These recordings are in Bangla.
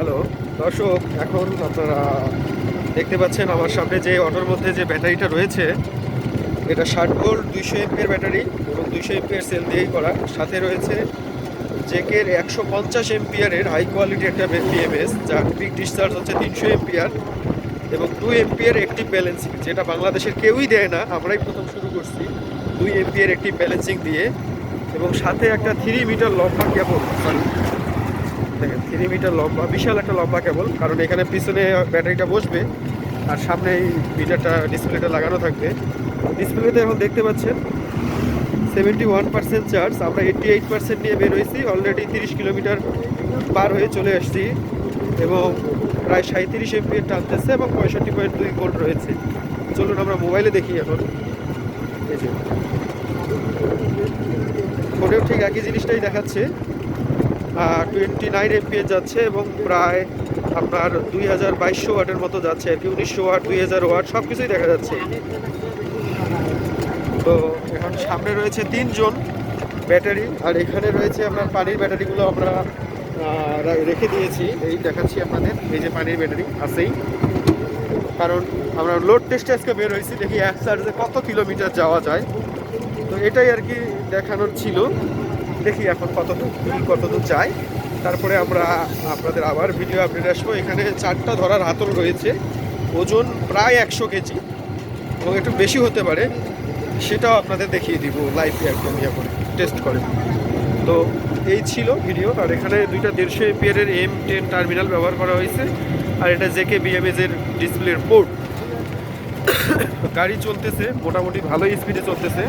হ্যালো, দর্শক, এখন আপনারা দেখতে পাচ্ছেন আমার সামনে যে অটোর মধ্যে যে ব্যাটারিটা রয়েছে, এটা ষাট ভোল্ট, দুইশো এমপিয়ার ব্যাটারি এবং দুইশো এমপিয়ার সেল দিয়েই করা। সাথে রয়েছে জেকের একশো পঞ্চাশ এমপিয়ারের হাই কোয়ালিটি একটা বিএমএস যার পিক ডিসচার্জ হচ্ছে তিনশো এমপিয়ার এবং টু এমপিয়ার একটি ব্যালেন্সিং যেটা বাংলাদেশের কেউই দেয় না, আমরাই প্রথম শুরু করছি। দুই এমপিয়ার একটি ব্যালেন্সিং দিয়ে এবং সাথে একটা থ্রি মিটার লম্বা কেবল দেখেন থ্রি মিটার লম্বা, বিশাল একটা লম্বা কেবল, কারণ এখানে পিছনে ব্যাটারিটা বসবে, আর সামনে এই মিটারটা ডিসপ্লেটা লাগানো থাকবে। ডিসপ্লেতে এখন দেখতে পাচ্ছেন সেভেন্টি ওয়ান পার্সেন্ট চার্জ আমরা এইটটি এইট পার্সেন্ট নিয়ে বের হয়েছি অলরেডি তিরিশ কিলোমিটার পার হয়ে চলে আসছি, এবং প্রায় সাঁত্রিশ এমপিএর টানতেছে এবং পঁয়ষট্টি পয়েন্ট দুই ভোল্ট রয়েছে। চলুন আমরা মোবাইলে দেখি এখন। ফোনেও ঠিক একই জিনিসটাই দেখাচ্ছে। টোয়েন্টি নাইন এমপিএ যাচ্ছে এবং প্রায় আপনার দুই হাজার বাইশশো ওয়াটের মতো যাচ্ছে। আর কি উনিশশো ওয়াট, দুই হাজার ওয়াট সব কিছুই দেখা যাচ্ছে। তো এখন সামনে রয়েছে তিনজন ব্যাটারি, আর এখানে রয়েছে আপনার পানির ব্যাটারিগুলো আমরা রেখে দিয়েছি। এই দেখাচ্ছি আপনাদের, এই যে পানির ব্যাটারি আছেই। কারণ আমরা লোড টেস্টে আজকে বের হয়েছি, দেখি এক চার্জে কত কিলোমিটার যাওয়া যায়। তো এটাই আর কি দেখানোর ছিল। দেখি এখন কতদূর কি কতদূর যায়। তারপরে আমরা আপনাদের আবার ভিডিও আপডেট আসব। এখানে চারটা ধরার হাতল রয়েছে। ওজন প্রায় একশো কেজি এবং একটু বেশি হতে পারে। সেটাও আপনাদের দেখিয়ে দিব লাইভে একদম ইয়ে করে টেস্ট করে তো এই ছিল ভিডিও আর এখানে দুইটা দেড়শো এপিয়ারের এম টেন টার্মিনাল ব্যবহার করা হয়েছে। আর এটা জেকে বিএমএস এর ডিসপ্লের পোর্ট গাড়ি চলতেছে, মোটামুটি ভালোই স্পিডে চলতেছে।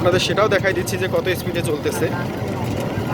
আপনাদের সেটাও দেখাই দিচ্ছি যে কত স্পিডে চলতেছে।